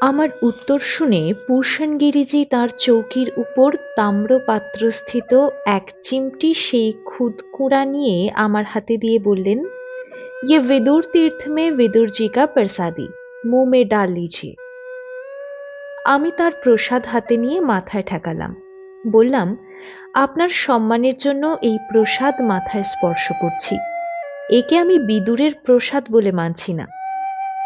আমার উত্তর শুনে পুরুষাঙ্গিরিজি তাঁর চৌকির উপর তাম্রপাত্রস্থিত এক চিমটি সেই খুদকুঁড়া নিয়ে আমার হাতে দিয়ে বললেন ये विदुर तीर्थ में विदुर जी का प्रसादी मुंह में डाल लीजिए আমি তার প্রসাদ হাতে নিয়ে মাথায় ঠেকালাম বললাম আপনার সম্মানের জন্য এই প্রসাদ মাথায় স্পর্শ করছি একে আমি বিদুরের প্রসাদ বলে মানছি না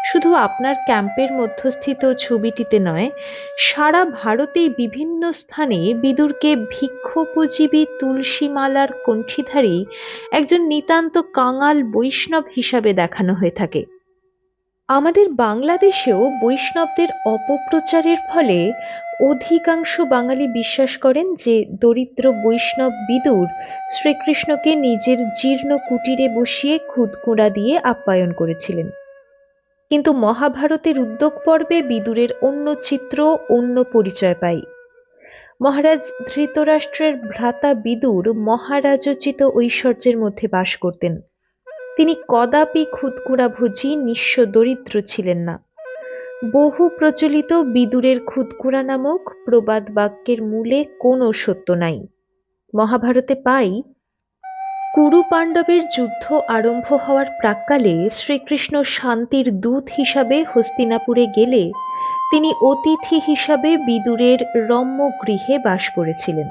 শুধু আপনার ক্যাম্পের মধ্যস্থিত ছবিটিতে নয়, সারা ভারতেই বিভিন্ন স্থানে বিদুরকে ভিক্ষোপজীবী তুলসীমালার কণ্ঠীধারী একজন নিতান্ত কাঙাল বৈষ্ণব হিসাবে দেখানো হয়ে থাকে। আমাদের বাংলাদেশেও বৈষ্ণবদের অপপ্রচারের ফলে অধিকাংশ বাঙালি বিশ্বাস করেন যে দরিদ্র বৈষ্ণব বিদুর শ্রীকৃষ্ণকে নিজের জীর্ণ কুটিরে বসিয়ে খুদকুঁড়া দিয়ে আপ্যায়ন করেছিলেন। কিন্তু মহাভারতের উদ্যোগ পর্বে বিদুরের অন্য চিত্র, অন্য পরিচয় পাই। মহারাজ ধৃতরাষ্ট্রের ভ্রাতা বিদুর মহারাজোচিত ঐশ্বর্যের মধ্যে বাস করতেন। তিনি কদাপি ভোজি নিঃস্ব দরিদ্র ছিলেন না। বহু প্রচলিত বিদুরের খুদকুড়া নামক প্রবাদ বাক্যের মূলে কোনো সত্য নাই। মহাভারতে পাই কুরু পাণ্ডবের যুদ্ধ আরম্ভ হওয়ার প্রাক্কালে শ্রীকৃষ্ণ শান্তির দূত হিসাবে হস্তিনাপুরে গেলে তিনি অতিথি হিসাবে বিদুরের রম্য গৃহে বাস করেছিলেন।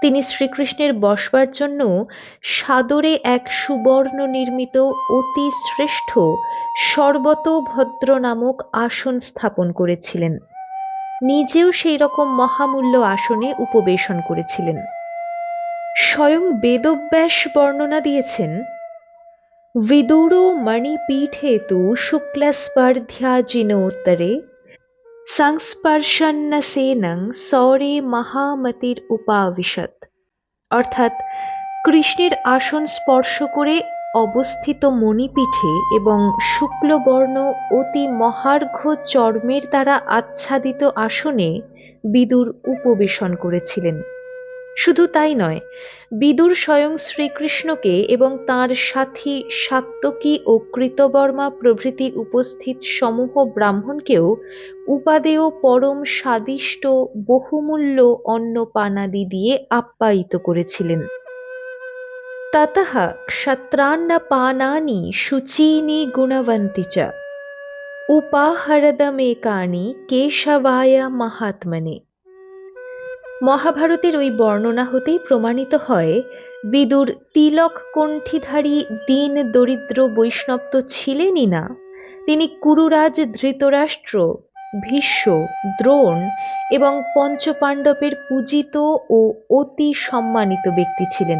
তিনি শ্রীকৃষ্ণের বসবার জন্য সাদরে এক সুবর্ণ নির্মিত অতি শ্রেষ্ঠ সর্বতভদ্র নামক আসন স্থাপন করেছিলেন। নিজেও সেই রকম মহামূল্য আসনে উপবেশন করেছিলেন। স্বয়ং বেদব্যাস বর্ণনা দিয়েছেন, বিদুর মণিপীঠে মণিপীঠেতু শুক্লস্পর্ধ্যাজিনোত্তরে সংস্পর্শন্নসেনং সৌরে মহামতির উপাবিশত অর্থাৎ কৃষ্ণের আসন স্পর্শ করে অবস্থিত মণিপীঠে এবং শুক্লবর্ণ অতি মহার্ঘ চর্মের দ্বারা আচ্ছাদিত আসনে বিদুর উপবেশন করেছিলেন। শুধু তাই নয়, বিদুর স্বয়ং শ্রীকৃষ্ণকে এবং তার সাথী সাত্তকী ও কৃতবর্মা প্রভৃতি উপস্থিত সমূহ ব্রাহ্মণকেও উপাদেয় পরম স্বাদিষ্ট বহুমূল্য অন্নপানাদি দিয়ে আপ্যায়িত করেছিলেন। ততঃ ক্ষত্রান্নপানানি শুচীনি গুণবন্তী চ। উপাহরদমেকানি কেশবায় মহাত্মনে। মহাভারতের ওই বর্ণনা হতেই প্রমাণিত হয়, বিদুর তিলক কণ্ঠীধারী দীন দরিদ্র বৈষ্ণব তো ছিলেনই না। তিনি কুরুরাজ ধৃতরাষ্ট্র, ভীষ্ম, দ্রোণ এবং পঞ্চপাণ্ডবের পূজিত ও অতি সম্মানিত ব্যক্তি ছিলেন।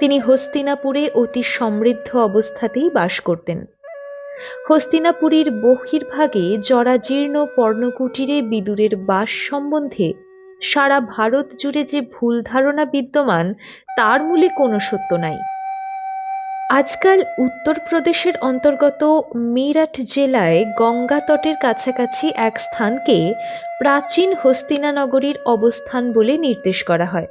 তিনি হস্তিনাপুরে অতি সমৃদ্ধ অবস্থাতেই বাস করতেন। হস্তিনাপুরীর বহির্ভাগে জরাজীর্ণ পর্ণকুটিরে বিদুরের বাস সম্বন্ধে সারা ভারত জুড়ে যে ভুল ধারণা বিদ্যমান, তার মূলে কোনো সত্য নাই। আজকাল উত্তরপ্রদেশের অন্তর্গত মিরাট জেলায় গঙ্গা তটের কাছাকাছি এক স্থানকে প্রাচীন হস্তিনানগরীর অবস্থান বলে নির্দেশ করা হয়।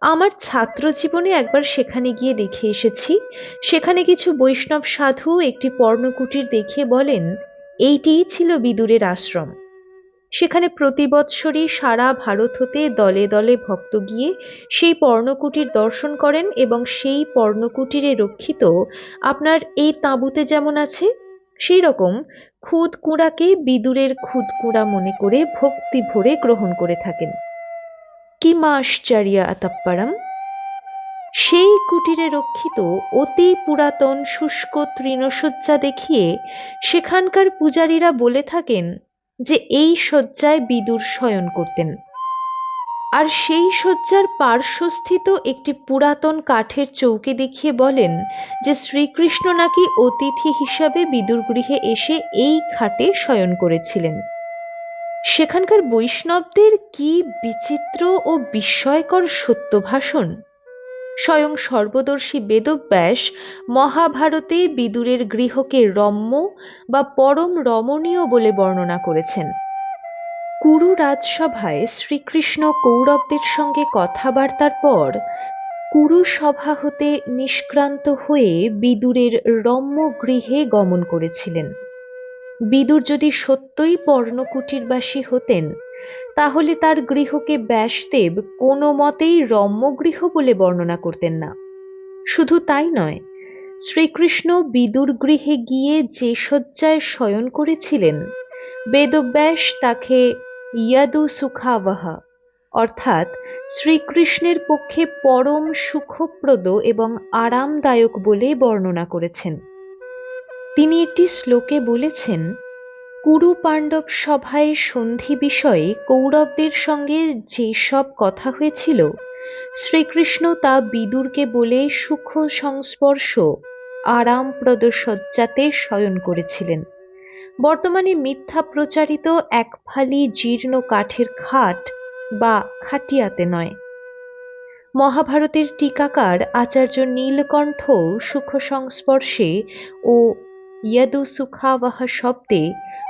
আমার ছাত্র জীবনে একবার সেখানে গিয়ে দেখে এসেছি। সেখানে কিছু বৈষ্ণব সাধু একটি পর্ণকুটির দেখিয়ে বলেন, এইটিই ছিল বিদুরের আশ্রম। সেখানে প্রতি বৎসরই সারা ভারত হতে দলে দলে ভক্ত গিয়ে সেই পর্ণকুটির দর্শন করেন এবং সেই পর্ণকুটিরে রক্ষিত আপনার এই তাঁবুতে যেমন আছে, সেই রকম খুদ কুঁড়াকে বিদুরের খুদ কুঁড়া মনে করে ভক্তি ভরে গ্রহণ করে থাকেন। কি আশ্চর্য আতাপ্পারাম! সেই কুটিরে রক্ষিত অতি পুরাতন শুষ্ক তৃণশয্যা দেখিয়ে সেখানকার পূজারীরা বলে থাকেন যে এই শয্যায় বিদুর শয়ন করতেন। আর সেই শয্যার পার্শ্বস্থিত একটি পুরাতন কাঠের চৌকে দেখিয়ে বলেন যে শ্রীকৃষ্ণ নাকি অতিথি হিসাবে বিদুর গৃহে এসে এই খাটে শয়ন করেছিলেন। সেখানকার বৈষ্ণবদের কি বিচিত্র ও বিস্ময়কর সত্যভাষণ! স্বয়ং সর্বদর্শী বেদব্যাস মহাভারতে বিদুরের গৃহকে রম্য বা পরম রমণীয় বলে বর্ণনা করেছেন। কুরু রাজসভায় শ্রীকৃষ্ণ কৌরবদের সঙ্গে কথাবার্তার পর কুরু সভা হতে নিষ্ক্রান্ত হয়ে বিদুরের রম্য গৃহে গমন করেছিলেন। বিদুর যদি সত্যই পর্ণকুটিরবাসী হতেন তাহলে তার গৃহকে ব্যাসদেব কোনো মতেই রম্যগৃহ বলে বর্ণনা করতেন না। শুধু তাই নয়, শ্রীকৃষ্ণ বিদুর গৃহে গিয়ে যে শয্যায় শয়ন করেছিলেন, বেদব্যাস তাকে ইয়াদু সুখাবহা অর্থাৎ শ্রীকৃষ্ণের পক্ষে পরম সুখপ্রদ এবং আরামদায়ক বলে বর্ণনা করেছেন। তিনি একটি শ্লোকে বলেছেন কুরু পাণ্ডব সভায় সন্ধি বিষয়ে কৌরবদের সঙ্গে যেসব কথা হয়েছিল, শ্রীকৃষ্ণ তা বিদুরকে বলে সুখ সংস্পর্শ আরামপ্রদ শয্যাতে শয়ন করেছিলেন। বর্তমানে মিথ্যা প্রচারিত এক ফালি জীর্ণ কাঠের খাট বা খাটিয়াতে নয়। মহাভারতের টিকাকার আচার্য নীলকণ্ঠ সুখ সংস্পর্শে ও ইয়াদু সুখাওয়াহা শব্দে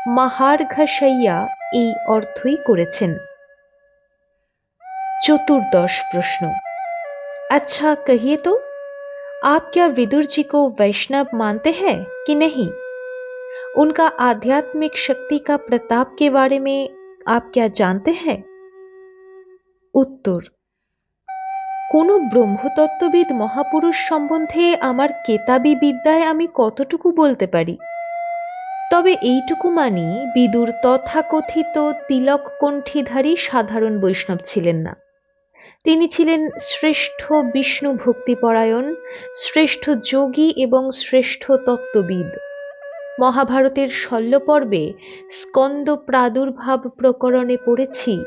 মাহার্ঘাশাইয়া এই অর্থই করেছেন चतुर्दश प्रश्न अच्छा कहिए तो आप क्या विदुर जी को वैष्णव मानते हैं कि नहीं उनका आध्यात्मिक शक्ति का प्रताप के बारे में आप क्या जानते हैं উত্তর কোনো ব্রহ্মতত্ত্ববিদ মহাপুরুষ সম্বন্ধে আমার কেতাবি বিদ্যায় আমি কতটুকু বলতে পারি? তবে এইটুকু মানি, বিদুর তথাকথিত তিলক কণ্ঠীধারী সাধারণ বৈষ্ণব ছিলেন না। তিনি ছিলেন শ্রেষ্ঠ বিষ্ণু ভক্তিপরায়ণ, শ্রেষ্ঠ যোগী এবং শ্রেষ্ঠ তত্ত্ববিদ। মহাভারতের শল্যপর্বে স্কন্দ প্রাদুর্ভাব প্রকরণে পড়েছি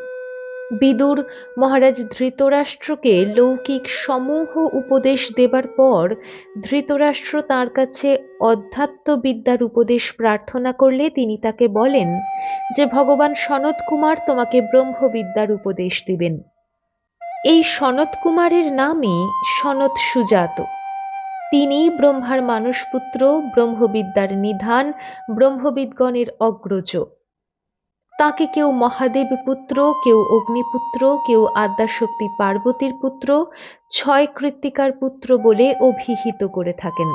বিদুর মহারাজ ধৃতরাষ্ট্রকে লৌকিক সমূহ উপদেশ দেবার পর ধৃতরাষ্ট্র তার কাছে অধ্যাত্মবিদ্যার উপদেশ প্রার্থনা করলে তিনি তাকে বলেন যে, ভগবান সনত কুমার তোমাকে ব্রহ্মবিদ্যার উপদেশ দিবেন। এই সনত কুমারের নামই সনত সুজাত। তিনি ব্রহ্মার মানসপুত্র ব্রহ্মবিদ্যার নিধান, ব্রহ্মবিদগণের অগ্রজ। তাকে কেউ মহাদেব পুত্র, কেউ অগ্নিপুত্র, কেউ আদ্যাশক্তি পার্বতীর পুত্র, ছয় কৃত্তিকার পুত্র বলে অভিহিত করে থাকেন।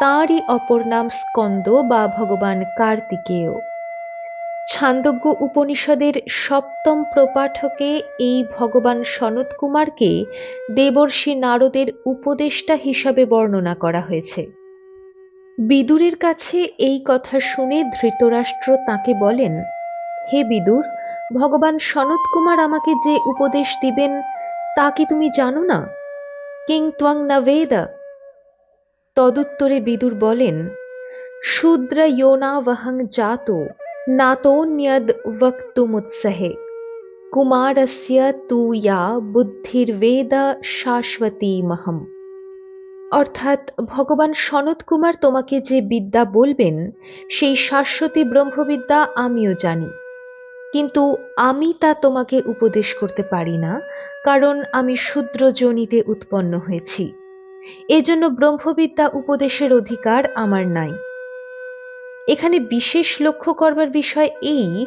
তাঁরই অপর নাম স্কন্দ বা ভগবান কার্তিকেয়। ছান্দজ্ঞ উপনিষদের সপ্তম প্রপাঠকে এই ভগবান সনত কুমারকে দেবর্ষী নারদের উপদেষ্টা হিসাবে বর্ণনা করা হয়েছে। বিদুরের কাছে এই কথা শুনে ধৃতরাষ্ট্র তাকে বলেন হে বিদুর, ভগবান সনত কুমার আমাকে যে উপদেশ দিবেন, তা কি তুমি জানো না? কিং ত্বং না বেদা তদুত্তরে বিদুর বলেন, শূদ্র ইয়োনাবহং জাত নাতোন্যদ বক্তুমুৎসহে কুমারস্য তু ইয়া বুদ্ধির্বেদ শাশ্বতী মহম অর্থাৎ ভগবান সনত কুমার তোমাকে যে বিদ্যা বলবেন, সেই শাশ্বতী ব্রহ্মবিদ্যা আমিও জানি। কিন্তু আমি তা তোমাকে উপদেশ করতে পারি না, কারণ আমি শূদ্র জনিতে উৎপন্ন হয়েছি। এজন্য ব্রহ্মবিদ্যা উপদেশের অধিকার আমার নাই। এখানে বিশেষ লক্ষ্য করবার বিষয় এই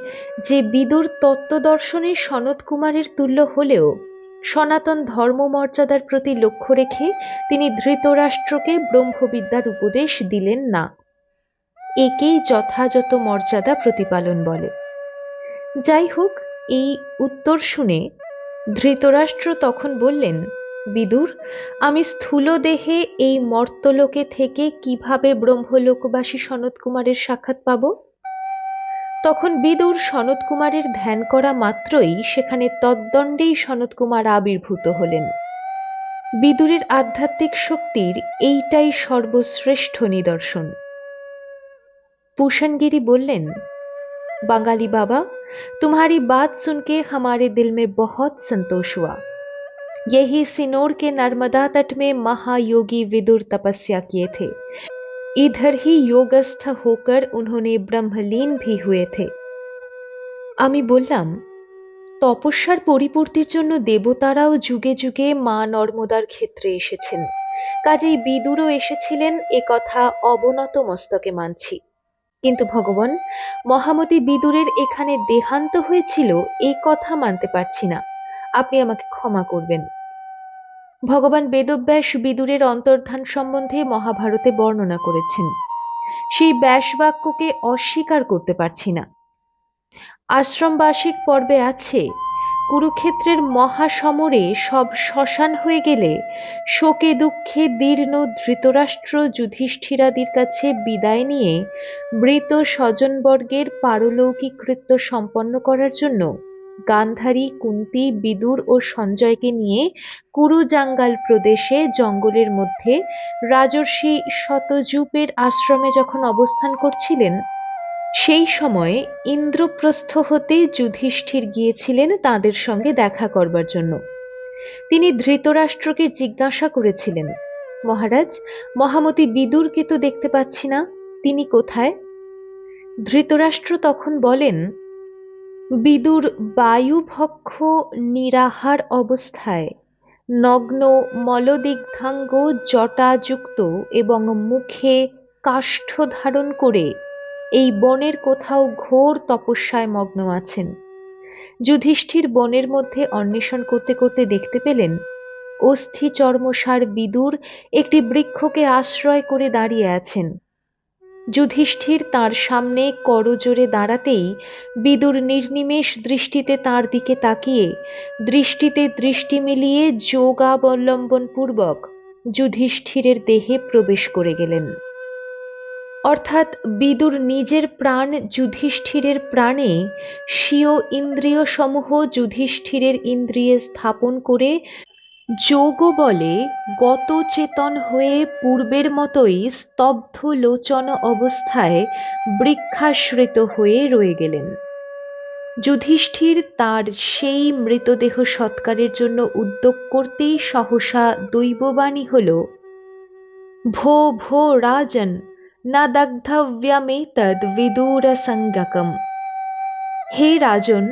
যে বিদুর তত্ত্বদর্শনে সনত কুমারের তুল্য হলেও সনাতন ধর্ম মর্যাদার প্রতি লক্ষ্য রেখে তিনি ধৃতরাষ্ট্রকে ব্রহ্মবিদ্যার উপদেশ দিলেন না। একেই যথাযথ মর্যাদা প্রতিপালন বলে। যাই হোক, এই উত্তর শুনে ধৃতরাষ্ট্র তখন বললেন, বিদুর, আমি স্থূল দেহে এই মর্তলোকে থেকে কীভাবে ব্রহ্মলোকবাসী সনত কুমারের সাক্ষাৎ পাব? তখন বিদুর সনত কুমারের ধ্যান করা মাত্রই সেখানে তদ্দণ্ডেই সনত কুমার আবির্ভূত হলেন। বিদুরের আধ্যাত্মিক শক্তির এইটাই সর্বশ্রেষ্ঠ নিদর্শন। পুষণগিরি বললেন, বাঙালি বাবা तुम्हारी बात सुन के हमारे दिल में बहुत संतोष हुआ यही सिनोर के नर्मदा तट में महायोगी विदुर तपस्या किए थे इधर ही योगस्थ होकर उन्होंने ब्रह्मलीन भी हुए थे আমি বললাম তপস্যার পরিপূর্তির জন্য দেবতারাও যুগে যুগে মা নর্মদার ক্ষেত্রে এসেছেন কাজেই বিদুরও এসেছিলেন এ কথা অবনত মস্তকে মানছি কিন্তু ভগবান, মহামতি বিদুরের এখানে দেহান্ত হয়েছিল এই কথা মানতে পারছি না। আপনি আমাকে ক্ষমা করবেন। ভগবান বেদব্যাস বিদুরের অন্তর্ধান সম্বন্ধে মহাভারতে বর্ণনা করেছেন। সেই ব্যাস বাক্যকে অস্বীকার করতে পারছি না। আশ্রমবাসিক পর্বে আছে কুরুক্ষেত্রের মহাসমরে সব শ্মশান হয়ে গেলে শোকে দুঃখে দীর্ণ ধৃতরাষ্ট্র যুধিষ্ঠিরাদির কাছে বিদায় নিয়ে মৃত স্বজনবর্গের পারলৌকিক কৃত্য সম্পন্ন করার জন্য গান্ধারী, কুন্তি, বিদুর ও সঞ্জয়কে নিয়ে কুরুজাঙ্গাল প্রদেশে জঙ্গলের মধ্যে রাজর্ষি শতজূপের আশ্রমে যখন অবস্থান করছিলেন সেই সময়ে ইন্দ্রপ্রস্থ হতে যুধিষ্ঠির গিয়েছিলেন তাদের সঙ্গে দেখা করবার জন্য। তিনি ধৃতরাষ্ট্রকে জিজ্ঞাসা করেছিলেন, মহারাজ, মহামতি বিদুরকে তো দেখতে পাচ্ছি না, তিনি কোথায়? ধৃতরাষ্ট্র তখন বলেন, বিদুর বায়ুভক্ষ নিরাহার অবস্থায়, নগ্ন মলদিগ্ধাঙ্গ জটাযুক্ত এবং মুখে কাষ্ঠ ধারণ করে এই বনের কোথাও ঘোর তপস্যায় মগ্ন আছেন। যুধিষ্ঠির বনের মধ্যে অন্বেষণ করতে করতে দেখতে পেলেন, অস্থি চর্মসার বিদুর একটি বৃক্ষকে আশ্রয় করে দাঁড়িয়ে আছেন। যুধিষ্ঠির তার সামনে করজোরে দাঁড়াতেই বিদুর নির্নিমেষ দৃষ্টিতে তার দিকে তাকিয়ে দৃষ্টিতে দৃষ্টি মিলিয়ে যোগাবলম্বন পূর্বক যুধিষ্ঠিরের দেহে প্রবেশ করে গেলেন। অর্থাৎ বিদুর নিজের প্রাণ যুধিষ্ঠিরের প্রাণে স্বীয় ইন্দ্রিয় সমূহ যুধিষ্ঠিরের ইন্দ্রিয়ে স্থাপন করে যোগ বলে গত চেতন হয়ে পূর্বের মতোই স্তব্ধ লোচন অবস্থায় বৃক্ষাশ্রিত হয়ে রয়ে গেলেন। যুধিষ্ঠির তার সেই মৃতদেহ সৎকারের জন্য উদ্যোগ করতেই সহসা দৈববাণী হল, ভো ভো, রাজন! না দগ্ধব্যমেতদ বিদুর সংজ্ঞকম হে রাজন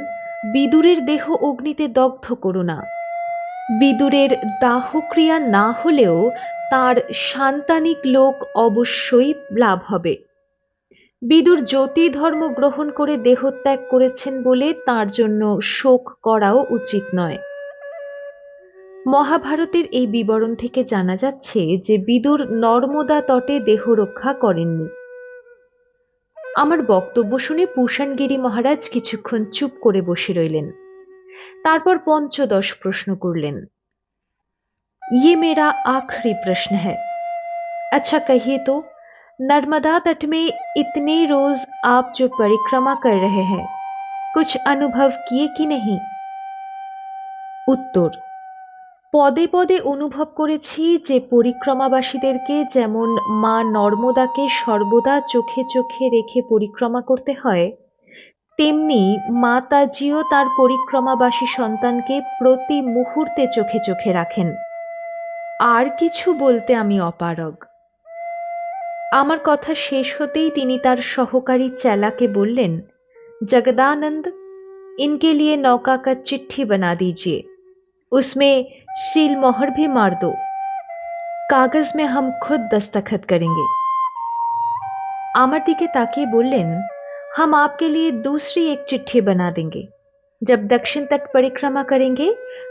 বিদুরের দেহ অগ্নিতে দগ্ধ করো না বিদুরের দাহক্রিয়া না হলেও তার সান্তানিক লোক অবশ্যই লাভ হবে বিদুর জ্যোতি ধর্ম গ্রহণ করে দেহত্যাগ করেছেন বলে তার জন্য শোক করাও উচিত নয়। মহাভারতের এই বিবরণ থেকে জানা যাচ্ছে যে বিদুর নর্মদা তটে দেহ রক্ষা করেননি আমার বক্তব্য শুনে পুষাণগিরি মহারাজ কিছুক্ষণ চুপ করে বসে রইলেন তারপর পঞ্চদশ প্রশ্ন করলেন ये मेरा आखिरी प्रश्न है अच्छा कहिए तो नर्मदा तट में इतने रोज आप जो परिक्रमा कर रहे हैं कुछ अनुभव किए कि नहीं উত্তর পদে পদে অনুভব করেছি যে পরিক্রমাবাসীদেরকে যেমন মা নর্মদাকে সর্বদা চোখে চোখে রেখে পরিক্রমা করতে হয়, তেমনি মা তাজিও তার পরিক্রমাবাসী সন্তানকে প্রতি মুহূর্তে চোখে চোখে রাখেন। আর কিছু বলতে আমি অপারগ। আমার কথা শেষ হতেই তিনি তার সহকারী চেলাকে বললেন, জগদানন্দ, ইনকে লিয়ে নৌকা কা চিঠি বানা দিজিয়ে। उसमें सील मोहर भी मार दो कागज में हम खुद दस्तखत करेंगे আমার দিকে তাকিয়ে বললেন हम आपके लिए दूसरी एक चिट्ठी बना देंगे जब दक्षिण तट परिक्रमा करेंगे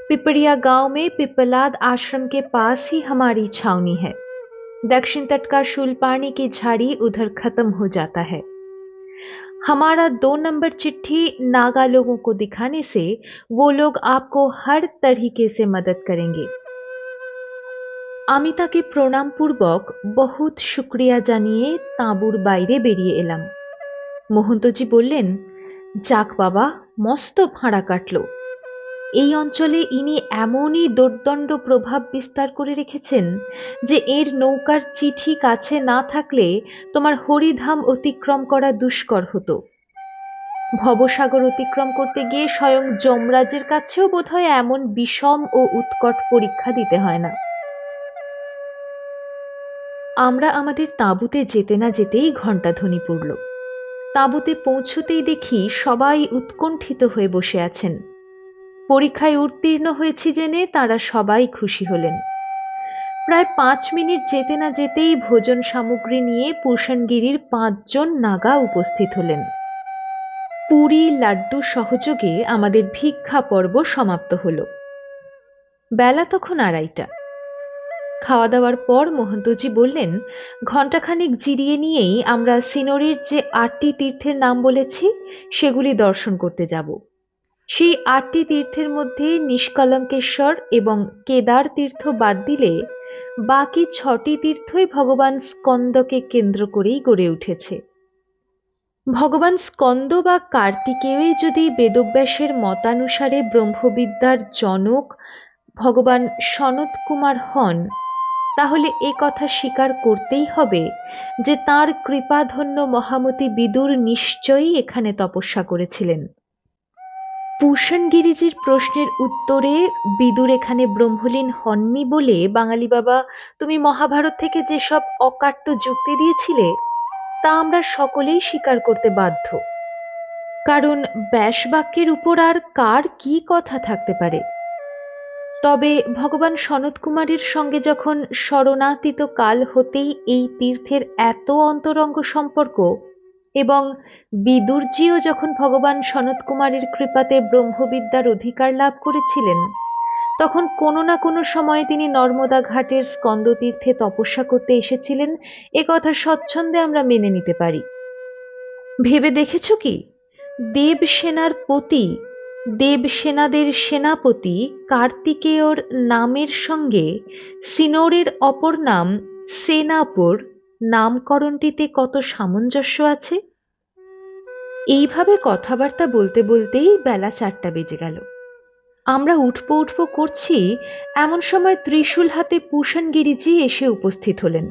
पिपड़िया गांव में पिपलाद आश्रम के पास ही हमारी छावनी है दक्षिण तट का शूलपाणी की झाड़ी उधर खत्म हो जाता है हमारा दो नंबर चिट्ठी नागा लोगों को दिखाने से वो लोग आपको हर तरीके से मदद करेंगे আমি তাকে প্রণামপূর্বক বহুত শুক্রিয়া জানিয়ে তাঁবুর বাইরে বেরিয়ে এলাম মোহন্তজি বললেন যাক বাবা মস্ত ভাঁড়া কাটল এই অঞ্চলে ইনি এমনই দোর্দণ্ড প্রভাব বিস্তার করে রেখেছেন যে এর নৌকার চিঠি কাছে না থাকলে তোমার হরিধাম অতিক্রম করা দুষ্কর হতো। ভবসাগর অতিক্রম করতে গিয়ে স্বয়ং যমরাজের কাছেও বোধহয় এমন বিষম ও উৎকট পরীক্ষা দিতে হয় না। আমরা আমাদের তাঁবুতে যেতে না যেতেই ঘণ্টা ধ্বনি পড়ল। তাঁবুতে পৌঁছতেই দেখি সবাই উৎকণ্ঠিত হয়ে বসে আছেন। পরীক্ষায় উত্তীর্ণ হয়েছি জেনে তারা সবাই খুশি হলেন। প্রায় পাঁচ মিনিট যেতে না যেতেই ভোজন সামগ্রী নিয়ে পুষণগিরির পাঁচজন নাগা উপস্থিত হলেন। পুরী লাড্ডু সহযোগে আমাদের ভিক্ষা পর্ব সমাপ্ত হল। বেলা তখন আড়াইটা। খাওয়া দাওয়ার পর মহন্তজি বললেন, ঘণ্টাখানিক জিরিয়ে নিয়েই আমরা সিনোরির যে আটটি তীর্থের নাম বলেছি, সেগুলি দর্শন করতে যাব। সেই আটটি তীর্থের মধ্যে নিষ্কলঙ্কেশ্বর এবং কেদার তীর্থ বাদ দিলে বাকি ছটি তীর্থই ভগবান স্কন্দকে কেন্দ্র করেই গড়ে উঠেছে। ভগবান স্কন্দ বা কার্তিকেয়ই যদি বেদব্যাসের মতানুসারে ব্রহ্মবিদ্যার জনক ভগবান সনত কুমার হন, তাহলে এ কথা স্বীকার করতেই হবে যে তার কৃপাধন্য মহামতি বিদুর নিশ্চয়ই এখানে তপস্যা করেছিলেন। পূষণ গিরিজির প্রশ্নের উত্তরে বিদুর এখানে ব্রহ্মলীন হননি বলে বাঙালি বাবা, তুমি মহাভারত থেকে যেসব অকাট্য যুক্তি দিয়েছিলে, তা আমরা সকলেই স্বীকার করতে বাধ্য। কারণ ব্যাসবাক্যের উপর আর কার কি কথা থাকতে পারে? তবে ভগবান সনত কুমারের সঙ্গে যখন শরণাতীত কাল হতেই এই তীর্থের এত অন্তরঙ্গ সম্পর্ক এবং বিদুরজিও যখন ভগবান সনত কুমারের কৃপাতে ব্রহ্মবিদ্যার অধিকার লাভ করেছিলেন, তখন কোনো না কোনো সময় তিনি নর্মদা ঘাটের স্কন্দতীর্থে তপস্যা করতে এসেছিলেন। এ কথা স্বচ্ছন্দে আমরা মেনে নিতে পারি। ভেবে দেখেছ কি? দেবসেনার পতি, দেবসেনাদের সেনাপতি কার্তিকেয়র নামের সঙ্গে সিনোরের অপর নাম সেনাপুর নামকরণটিতে কত সামঞ্জস্য আছে? এইভাবে কথাবার্তা বলতে বলতেই বেলা চারটা বেজে গেল। আমরা উঠবো উঠবো করছি, এমন সময় ত্রিশূল হাতে পুষণগিরিজি এসে উপস্থিত হলেন।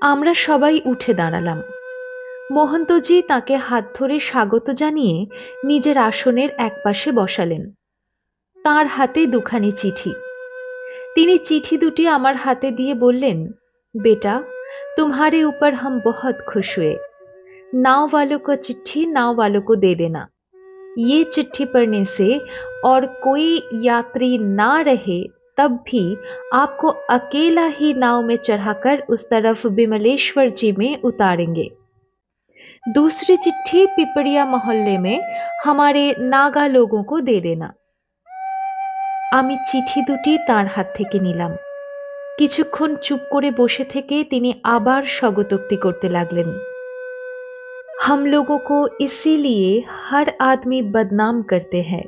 আমরা সবাই উঠে দাঁড়ালাম। মহন্তজি তাকে হাত ধরে স্বাগত জানিয়ে নিজের আসনের একপাশে বসালেন। তার হাতে দুখানি চিঠি। তিনি চিঠি দুটি আমার হাতে দিয়ে বললেন, বেটা तुम्हारे ऊपर हम बहुत खुश हुए नाव वालों को चिट्ठी नाव वालों को दे देना ये चिट्ठी पढ़ने से और कोई यात्री ना रहे तब भी आपको अकेला ही नाव में चढ़ाकर उस तरफ बिमलेश्वर जी में उतारेंगे दूसरी चिट्ठी पिपड़िया मोहल्ले में हमारे नागा लोगों को दे देना আমি চিঠি দুটি তার হাত থেকে নিলাম কিছুক্ষণ চুপ করে বসে থেকে তিনি আবার স্বগতোক্তি করতে লাগলেন हम लोगों को इसीलिए हर आदमी बदनाम करते हैं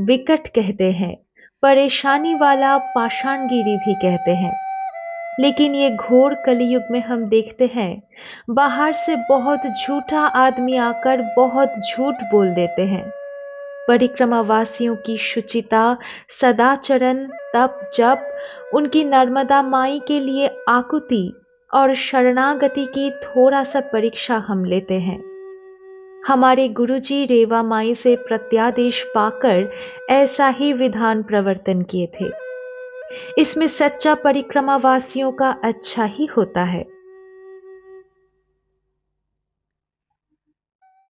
विकट कहते हैं परेशानी वाला पाषाणगिरी भी कहते हैं लेकिन ये घोर कलयुग में हम देखते हैं बाहर से बहुत झूठा आदमी आकर बहुत झूठ बोल देते हैं परिक्रमावासियों की शुचिता, सदाचरण, तप, जप, उनकी नर्मदा माई के लिए आकुति और शरणागति की थोड़ा सा परीक्षा हम लेते हैं। हमारे गुरुजी रेवा माई से प्रत्यादेश पाकर ऐसा ही विधान प्रवर्तन किए थे। इसमें सच्चा परिक्रमावासियों का अच्छा ही होता है।